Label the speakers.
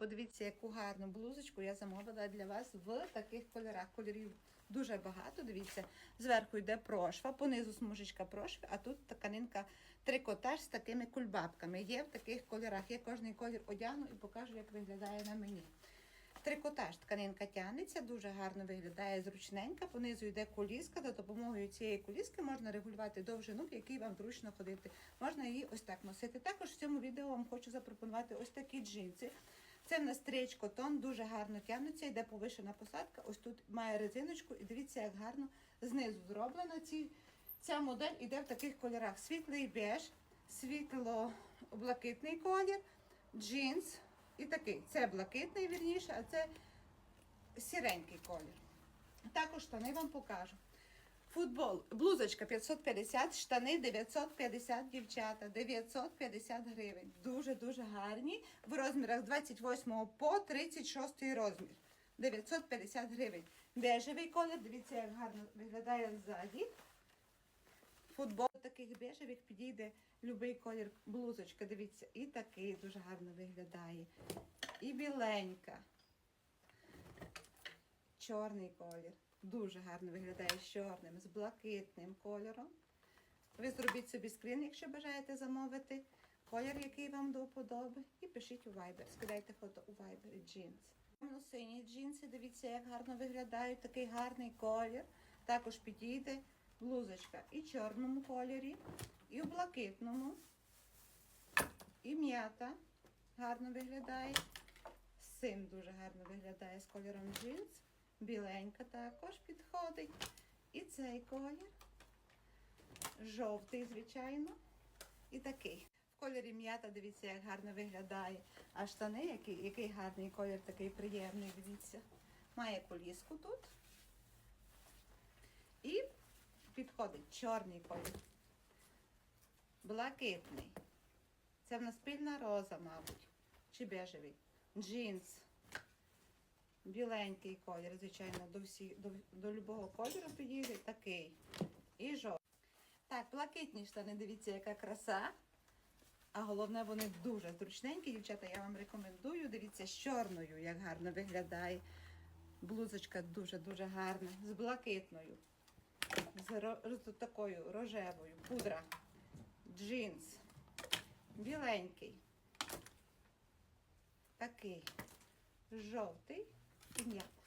Speaker 1: подивіться, яку гарну блузочку я замовила для вас в таких кольорах. Кольорів дуже багато. Дивіться, зверху йде прошва, понизу смужечка прошви, а тут тканинка трикотаж з такими кульбабками. Є в таких кольорах. Я кожний колір одягну і покажу, як виглядає на мені. Трикотаж тканинка тягнеться, дуже гарно виглядає зручненька. Понизу йде коліска. За допомогою цієї коліски можна регулювати довжину, в якій вам зручно ходити. Можна її ось так носити. Також в цьому відео вам хочу запропонувати ось такі джинси. Це в нас стрейч котон, дуже гарно тягнуться, йде повишена посадка. Ось тут має резиночку, і дивіться, як гарно знизу зроблена. Ці, ця модель йде в таких кольорах: світлий беж, світло-блакитний колір, джинс. І такий. Це блакитний, вірніше, а це сіренький колір. Також штани вам покажу. Футбол, блузочка 550, штани 950 дівчата, 950 гривень. Дуже-дуже гарні. В розмірах 28 по 36 розмір. 950 гривень. Бежевий колір, дивіться, як гарно виглядає ззаді. Футбол таких бежевих підійде будь-який колір блузочка. Дивіться, і такий дуже гарно виглядає. І біленька. Чорний колір. Дуже гарно виглядає з чорним, з блакитним кольором. Ви зробіть собі скрін, якщо бажаєте замовити колір, який вам до вподоби. І пишіть у Viber. Скидайте фото у Viber джинс. Сині джинси, дивіться, як гарно виглядають. Такий гарний колір. Також підійде блузочка і в чорному кольорі, і в блакитному, і м'ята гарно виглядає. Син дуже гарно виглядає з кольором джинс. Біленька також підходить. І цей колір. Жовтий, звичайно. І такий. В кольорі м'ята, дивіться, як гарно виглядає. А штани, який, який гарний колір, такий приємний, дивіться. Має коліску тут. І підходить чорний колір. Блакитний. Це в нас пильна роза, мабуть. Чи бежевий. Джинс. Біленький колір, звичайно, до всі, до, до любого кольору підійде такий. І жовтий. Так, блакитні штани, дивіться, яка краса. А головне, вони дуже зручненькі, дівчата, я вам рекомендую. Дивіться, з чорною, як гарно виглядає. Блузочка дуже-дуже гарна. З блакитною. З, такою рожевою. Пудра. Джинс. Біленький. Такий. Жовтий і м'ятний.